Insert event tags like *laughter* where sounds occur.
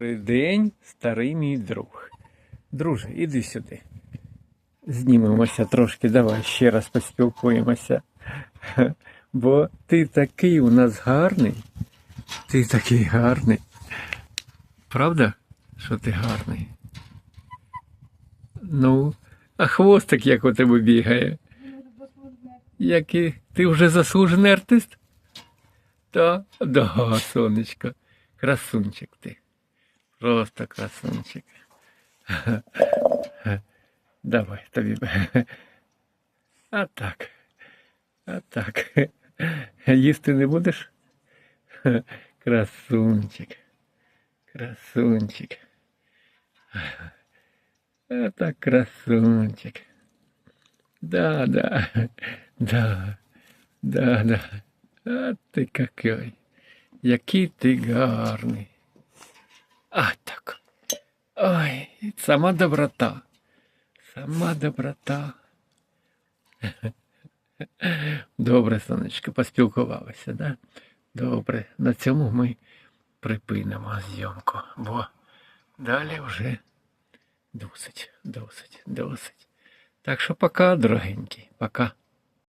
Добрий день, старий мій друг. Друже, іди сюди. Знімемося трошки, давай ще раз поспілкуємося. *laughs* Бо ти такий у нас гарний. Ти такий гарний. Правда, що ти гарний? Ну, а хвостик як у тебе бігає. Який? Ти вже заслужений артист? Та, да, сонечко. Красунчик ти. Просто красунчик. Давай тобі. А так. А так. Їсти не будеш? Красунчик. Красунчик. А так красунчик. Да, да. Да. Да, да. А ти какой. Який ти гарний. А так. Ой, сама доброта. Сама доброта. Добре, сонечко, поспілкувалися, да? Добре. На цьому ми припинимо зйомку, бо далі вже досить, досить, досить. Так що пока, дорогенький, пока.